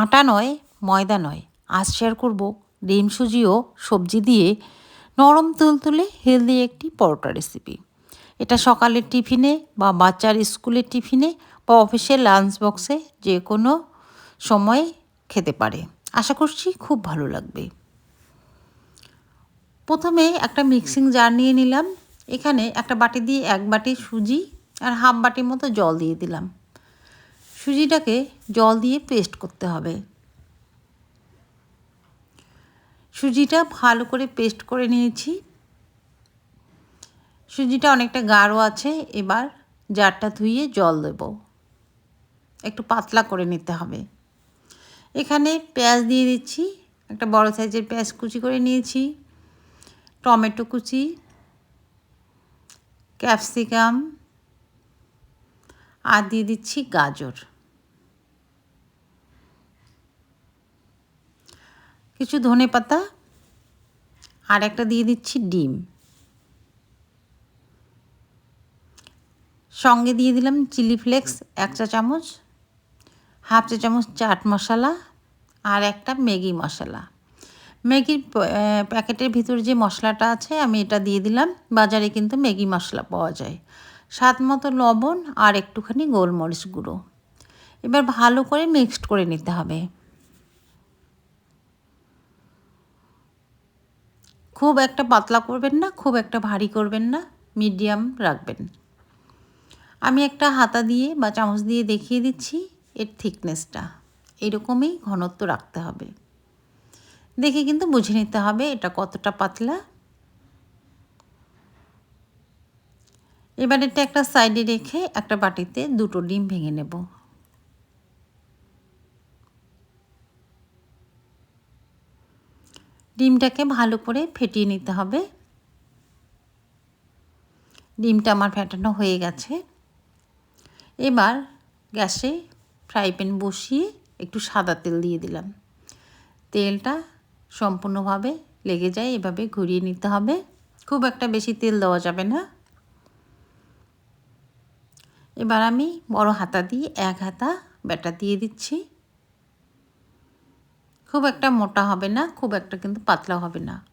আটা নয়, ময়দা নয়। আজ শেয়ার করব ডিম সুজি ও সবজি দিয়ে নরম তুলতুলে হেলদি একটি পরোটা রেসিপি এটা সকালের টিফিনে বা বাচ্চার স্কুলের টিফিনে বা অফিসের লাঞ্চ বক্সে যে কোনো সময়ে খেতে পারে। আশা করছি খুব ভালো লাগবে। প্রথমে একটা মিক্সিং জার নিয়ে নিলাম। এখানে একটা বাটি দিয়ে এক বাটি সুজি আর হাফ বাটির মতো জল দিয়ে দিলাম। সুজিটাকে জল দিয়ে পেস্ট করতে হবে। সুজিটা ভালো করে পেস্ট করে নিয়েছি। সুজিটা অনেকটা গাঢ় আছে, এবার জারটা ধুইয়ে জল দেব। একটু পাতলা করে নিতে হবে। এখানে পেঁয়াজ দিয়ে দিচ্ছি, একটা বড় সাইজের পেঁয়াজ কুচি করে নিয়েছি, টমেটো কুচি, ক্যাপসিকাম, আর দিয়ে দিচ্ছি গাজর। কিছু ধনে পাতা আর একটা দিয়ে দিচ্ছি ডিম। সঙ্গে দিয়ে দিলাম চিলি ফ্লেক্স এক চা চামচ, হাফ চা চামচ চাট মশলা আর একটা ম্যাগি মশলা। ম্যাগির প্যাকেটের ভিতর যে মশলাটা আছে আমি এটা দিয়ে দিলাম, বাজারে কিন্তু ম্যাগি মশলা পাওয়া যায়। স্বাদ মতো লবণ আর একটুখানি গোলমরিচ গুঁড়ো। এবার ভালো করে মিক্সড করে নিতে হবে। খুব একটা পাতলা করবেন না, খুব একটা ভারী করবেন না মিডিয়াম রাখবেন। আমি একটা হাতা দিয়ে বা চামচ দিয়ে দেখিয়ে দিচ্ছি এর থিকনেসটা এরকমই ঘনত্ব রাখতে হবে। দেখে কিন্তু বুঝে নিতে হবে এটা কতটা পাতলা। এবার এটা একটা সাইডে রেখে একটা বাটিতে দুটো ডিম ভেঙে নেব। ডিমটাকে ভালো করে ফেটিয়ে নিতে হবে। ডিমটা আমার ফেটানো হয়ে গেছে। এবার গ্যাসে ফ্রাই প্যান বসিয়ে একটু সাদা তেল দিয়ে দিলাম। তেলটা সম্পূর্ণভাবে লেগে যায়, এভাবে ঘুরিয়ে নিতে হবে। খুব একটা বেশি তেল দেওয়া যাবে না। এবার আমি বড় হাতা দিয়ে এক হাতা ব্যাটার দিয়ে দিচ্ছি। খুব একটা মোটা হবে না, খুব একটা কিন্তু পাতলা হবে না।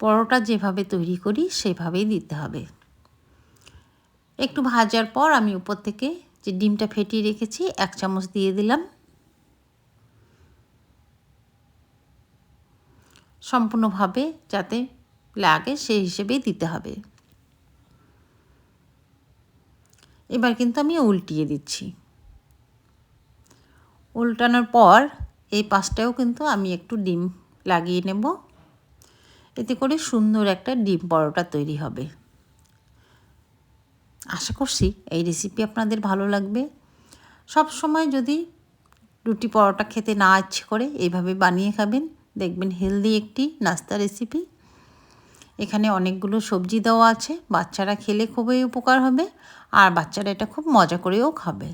পরোটা যেভাবে তৈরি করি সেভাবেই দিতে হবে। একটু ভাজার পর আমি উপর থেকে যে ডিমটা ফেটিয়ে রেখেছি, এক চামচ দিয়ে দিলাম। সম্পূর্ণভাবে যাতে লাগে সেই হিসেবেই দিতে হবে। এবার কিন্তু আমি উল্টিয়ে দিচ্ছি। উল্টানোর পর এই পাশটাও কিন্তু আমি একটু ডিম লাগিয়ে নেব। এতে করে সুন্দর একটা ডিম পরোটা তৈরি হবে। আশা করছি এই রেসিপি আপনাদের ভালো লাগবে। সব সময় যদি রুটি পরোটা খেতে না ইচ্ছে করে এইভাবে বানিয়ে খাবেন, দেখবেন হেলদি একটি নাস্তা রেসিপি এখানে অনেকগুলো সবজি দেওয়া আছে, বাচ্চারা খেলে খুবই উপকার হবে, আর বাচ্চারা এটা খুব মজা করেও খাবে।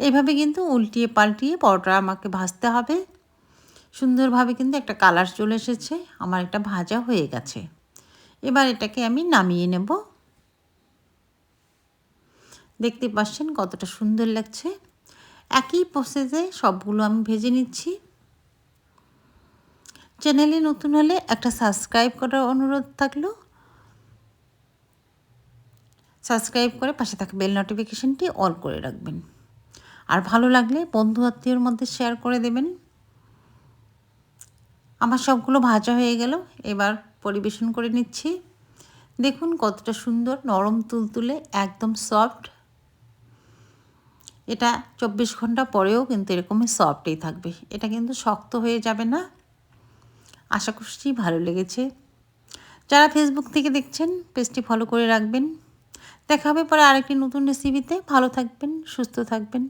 এইভাবে কিন্তু উল্টিয়ে পাল্টিয়ে পরোটা আমাকে ভাজতে হবে। সুন্দরভাবে কিন্তু একটা কালার চলে এসেছে, আমার এটা ভাজা হয়ে গেছে। এবার এটাকে আমি নামিয়ে নেব। দেখতে পাচ্ছেন কতটা সুন্দর লাগছে। একই প্রসেসে সবগুলো আমি ভেজে নিচ্ছি। চ্যানেলে নতুন হলে একটা সাবস্ক্রাইব করার অনুরোধ থাকল। সাবস্ক্রাইব করে পাশে থাকা বেল নোটিফিকেশানটি অল করে রাখবেন। আর ভালো লাগলে বন্ধু আত্মীয়র মধ্যে শেয়ার করে দেবেন। আমার সবগুলো ভাজা হয়ে গেল, এবার পরিবেশন করে নিচ্ছি। দেখুন কতটা সুন্দর, নরম তুলতুলে, একদম সফট এটা চব্বিশ ঘণ্টা পরেও কিন্তু এরকমই সফটই থাকবে। এটা কিন্তু শক্ত হয়ে যাবে না। আশা করছি ভালো লেগেছে। যারা ফেসবুক থেকে দেখছেন পেজটি ফলো করে রাখবেন। দেখা হবে পরে আরেকটি নতুন রেসিপিতে ভালো থাকবেন, সুস্থ থাকবেন।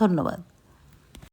ধন্যবাদ।